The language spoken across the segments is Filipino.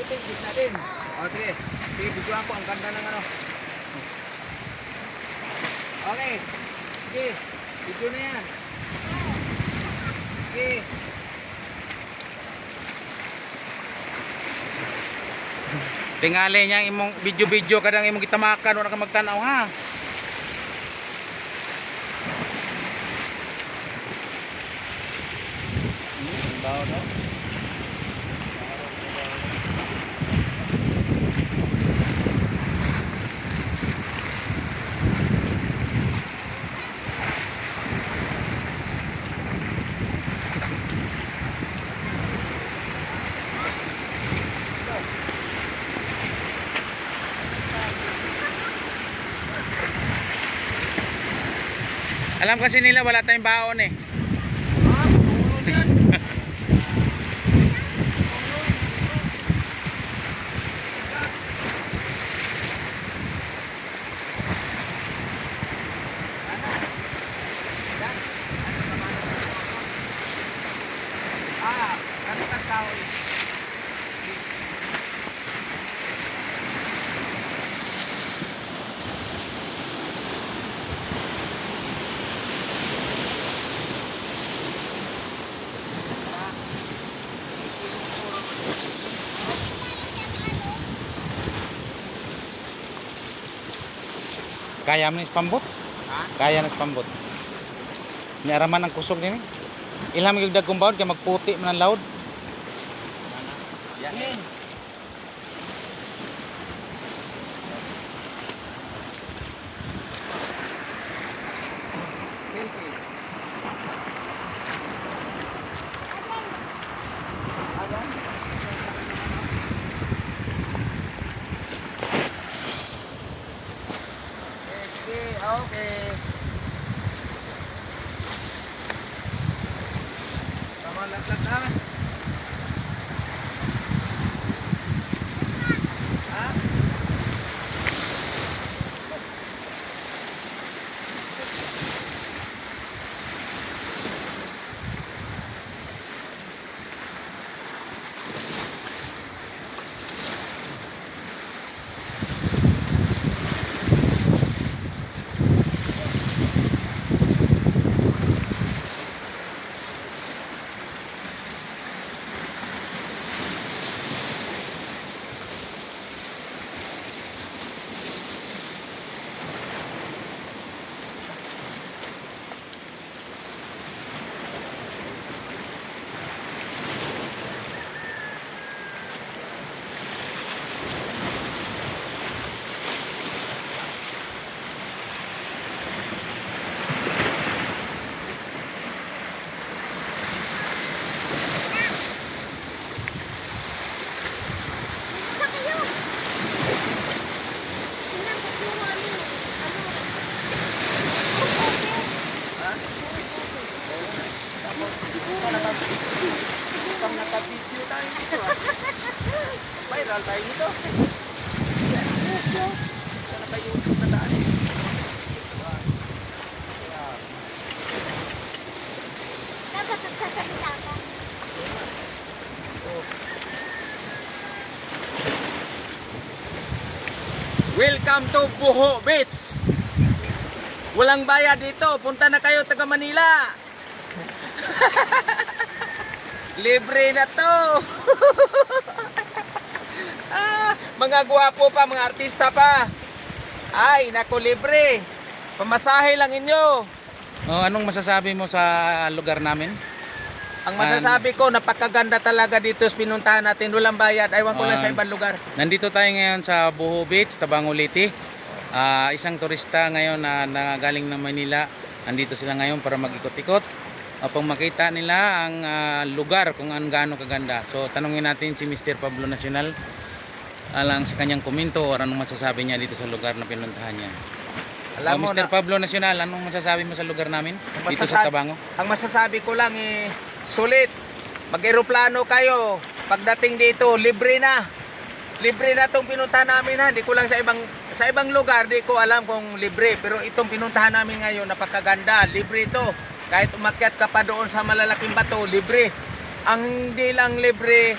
Ito yung gitna din. O, sige. Sige, bigyan ko. Ang ganda ng ano. Okay. Sige. Video na yan. Sige. Tingali niya imong video-video kadang imong gitamakan wala ka magtanaw ha. Bawo no? Alam kasi nila wala tayong baon eh. Ah, Kaya mo ni pambot? Ha? Kaya na pambot. Ni araman ang kusog din eh. Ilang magigdag baon kaya magputi man ang loud. Yan. Okay, okay. Tama lang lang Viral tayo dito. Sa naka-YouTube na tayo. Dapat nagsasalita ka. Welcome to Buho Beach. Walang bayad dito. Punta na kayo taga Manila. Libre na to. ah, mga gwapo pa, mga artista pa. Ay, nako libre. Pamasahe lang inyo. Oh, anong masasabi mo sa lugar namin? Ang masasabi ko, napakaganda talaga dito sa pinuntahan natin. Walang bayad. Aywan ko lang sa Ah. ibang lugar. Nandito tayo ngayon sa Buho Beach, Tabango Liti. Ah, isang turista ngayon na nangagaling ng Manila. Andito sila ngayon para mag-ikot-ikot upang makita nila ang ah, lugar kung ang gaano kaganda. So tanungin natin si Mr. Pablo Nacional alang sa kanyang komento o anong masasabi niya dito sa lugar na pinuntahan niya. Alam Oh, mo Mr. na, Pablo Nacional, anong masasabi mo sa lugar namin dito sa Tabango? ang masasabi ko lang eh, sulit. Mag-aeroplano kayo. Pagdating dito, libre na. Libre na tong pinuntahan namin ha. Hindi ko lang sa ibang sa ibang lugar, di ko alam kung libre. Pero itong pinuntahan namin ngayon, napakaganda. Libre ito. Kahit umakyat ka pa doon sa malalaking bato, libre. Ang hindi lang libre,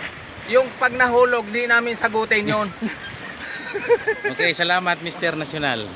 yung pag nahulog, di namin sagutin yon. Okay, salamat Mr. National.